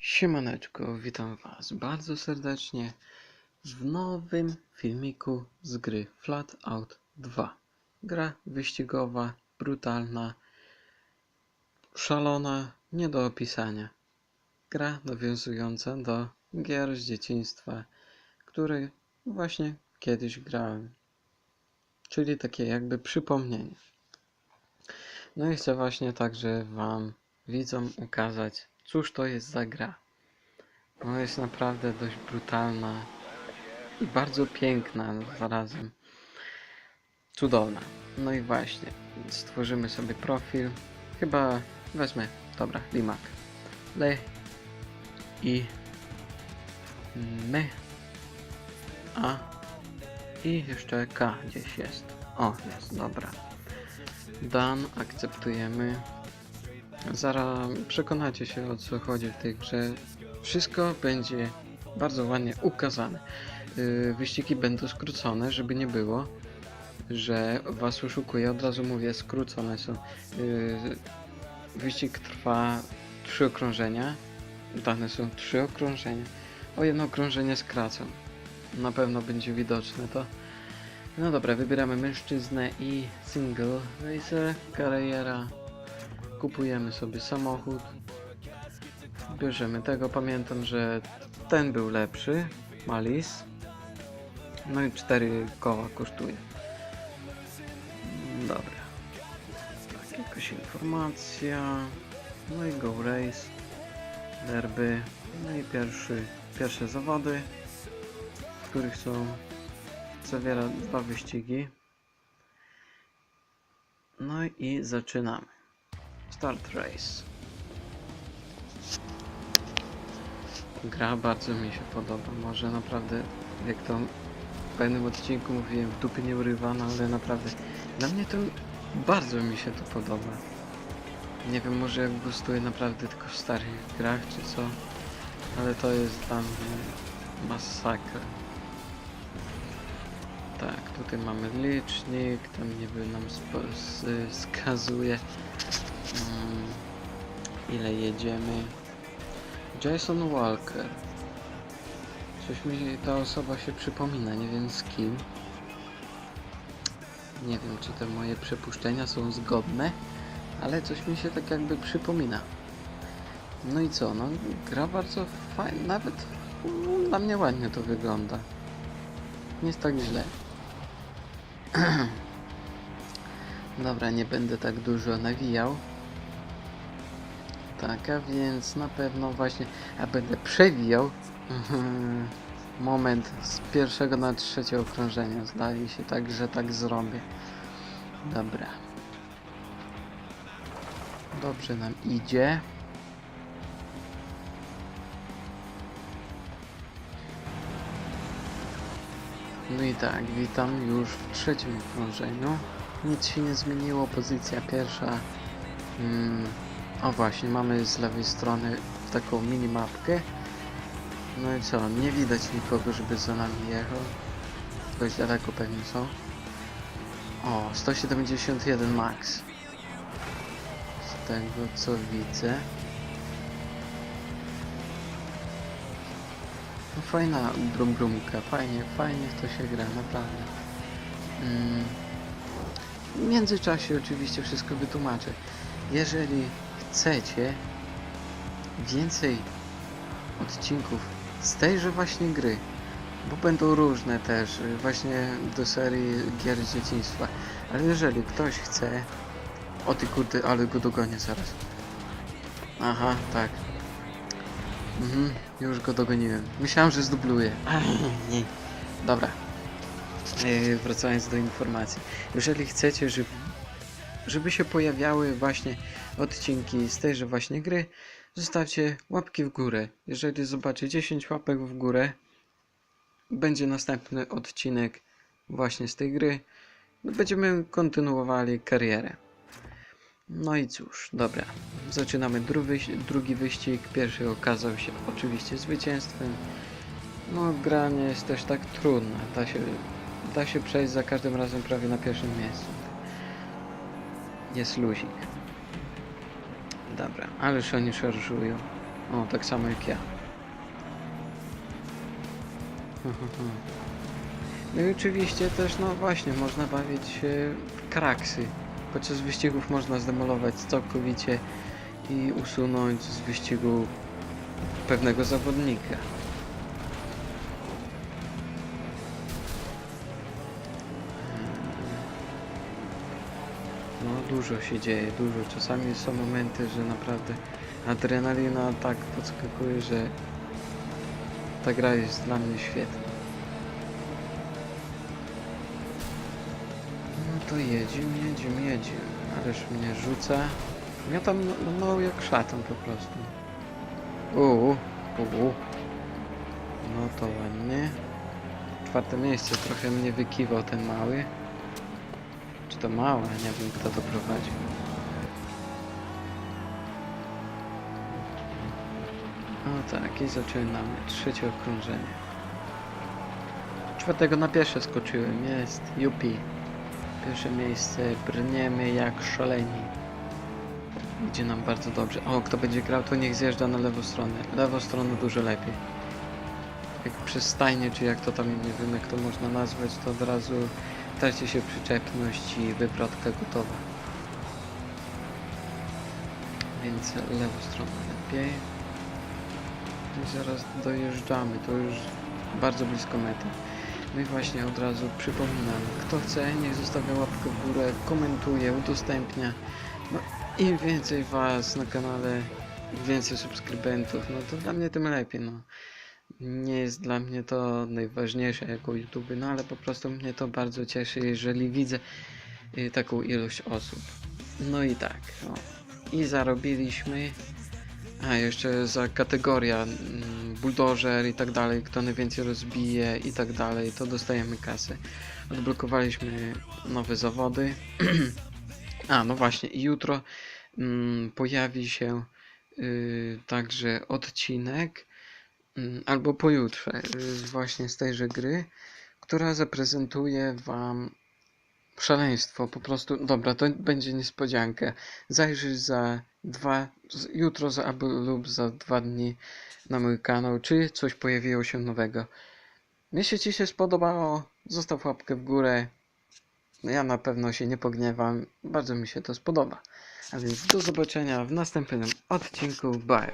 Siemaneczko, witam Was bardzo serdecznie w nowym filmiku z gry Flat Out 2. Gra wyścigowa, brutalna, szalona, nie do opisania. Gra nawiązująca do gier z dzieciństwa, które właśnie kiedyś grałem. Czyli takie jakby przypomnienie. No i chcę właśnie także Wam, widzom, ukazać, cóż to jest za gra. Ona jest naprawdę dość brutalna i bardzo piękna zarazem. Cudowna. No i właśnie, stworzymy sobie profil. Chyba wezmę, dobra, Limak. Le i my a i jeszcze K gdzieś jest. O, jest, dobra. Dan, akceptujemy. Zaraz przekonacie się o co chodzi w tej grze. Wszystko będzie bardzo ładnie ukazane. Yy, Wyścigi będą skrócone, żeby nie było, że was oszukuję. Od razu mówię, skrócone są. Yy, Wyścig trwa trzy okrążenia. Dane są trzy okrążenia. O jedno okrążenie skracą. Na pewno będzie widoczne to. No dobra, wybieramy mężczyznę i single racer, kariera. Kupujemy sobie samochód. Bierzemy tego. Pamiętam, że ten był lepszy. Malis. No i 4 koła kosztuje. Dobra. Tak, jakaś informacja. No i go race. Derby. No i pierwszy, pierwsze zawody, których są zawiera dwa wyścigi. No i zaczynamy. Start race. Gra bardzo mi się podoba. Może naprawdę, jak to w pewnym odcinku mówiłem, dupy nie urywa, no ale naprawdę dla mnie to bardzo mi się to podoba. Nie wiem, może jak gustuję naprawdę tylko w starych grach, czy co, ale to jest dla mnie masakra. Tak, tutaj mamy licznik, tam niby nam wskazuje mm, ile jedziemy. Jason Walker. Coś mi ta osoba się przypomina, nie wiem z kim. Nie wiem, czy te moje przypuszczenia są zgodne, ale coś mi się tak jakby przypomina. No i co, no gra bardzo fajna, nawet no, dla mnie ładnie to wygląda. Nie jest tak źle. Dobra, nie będę tak dużo nawijał. Tak, a więc na pewno właśnie, a będę przewijał moment z pierwszego na trzecie okrążenie. Zdaje się tak, że tak zrobię. Dobra. Dobrze nam idzie. No i tak, witam już w trzecim okrążeniu. Nic się nie zmieniło, pozycja pierwsza. Mm, o właśnie, mamy z lewej strony taką minimapkę. No i co, nie widać nikogo, żeby za nami jechał. Dość daleko pewnie są. O, 171 max. Z tego co widzę. No fajna brum brumka, fajnie, fajnie to się gra, naprawdę. Mm. W międzyczasie oczywiście wszystko wytłumaczę. Jeżeli chcecie więcej odcinków z tejże właśnie gry, bo będą różne też, właśnie do serii gier z dzieciństwa, ale jeżeli ktoś chce... O ty kurde, ale go dogonię zaraz. Aha, tak. Mhm, już go dogoniłem. Myślałem, że zdubluję. Nie. Dobra. Yy, wracając do informacji. Jeżeli chcecie, żeby, żeby się pojawiały właśnie odcinki z tejże właśnie gry, zostawcie łapki w górę. Jeżeli zobaczy 10 łapek w górę, będzie następny odcinek właśnie z tej gry. Będziemy kontynuowali karierę. No i cóż, dobra. Zaczynamy drugi, wyścig. Pierwszy okazał się oczywiście zwycięstwem. No, gra nie jest też tak trudna. Da się, da się przejść za każdym razem prawie na pierwszym miejscu. jest luzik. Dobra, ależ oni szarżują. O, tak samo jak ja. No i oczywiście też, no właśnie, można bawić się w kraksy. Podczas wyścigów można zdemolować całkowicie i usunąć z wyścigu pewnego zawodnika. No dużo się dzieje, dużo. Czasami są momenty, że naprawdę adrenalina tak podskakuje, że ta gra jest dla mnie świetna. No to jedziemy, jedziemy, jedziemy. Ależ mnie rzuca. Ja tam no, no jak szatan po prostu. Uuu, uuu. No to ładnie. Czwarte miejsce, trochę mnie wykiwał ten mały. Czy to mała? Nie wiem kto to prowadził. O tak, i zaczynamy. Trzecie okrążenie. Czwartego na pierwsze skoczyłem. Jest. Jupi. Pierwsze miejsce. Brniemy jak szaleni. Idzie nam bardzo dobrze. O, kto będzie grał, to niech zjeżdża na lewą stronę. Lewą stronę dużo lepiej. Jak przez stajnie, czy jak to tam nie wiem jak to można nazwać, to od razu traci się przyczepność i wywrotka gotowa. Więc lewą stronę lepiej. I zaraz dojeżdżamy, to już bardzo blisko mety. No i właśnie od razu przypominam, kto chce, niech zostawia łapkę w górę, komentuje, udostępnia. No, im więcej was na kanale, więcej subskrybentów, no to dla mnie tym lepiej, no. Nie jest dla mnie to najważniejsze jako YouTube, no ale po prostu mnie to bardzo cieszy, jeżeli widzę y, taką ilość osób. No i tak, o. I zarobiliśmy. A, jeszcze za kategoria bulldozer i tak dalej, kto najwięcej rozbije i tak dalej, to dostajemy kasę. Odblokowaliśmy nowe zawody. A, no właśnie, jutro mm, pojawi się y, także odcinek, mm, albo pojutrze, y, właśnie z tejże gry, która zaprezentuje Wam szaleństwo. Po prostu, dobra, to będzie niespodzianka. Zajrzyj za dwa, jutro za, lub za dwa dni na mój kanał, czy coś pojawiło się nowego. Jeśli Ci się spodobało, zostaw łapkę w górę. No Ja na pewno się nie pogniewam, bardzo mi się to spodoba. A więc do zobaczenia w następnym odcinku. Bye.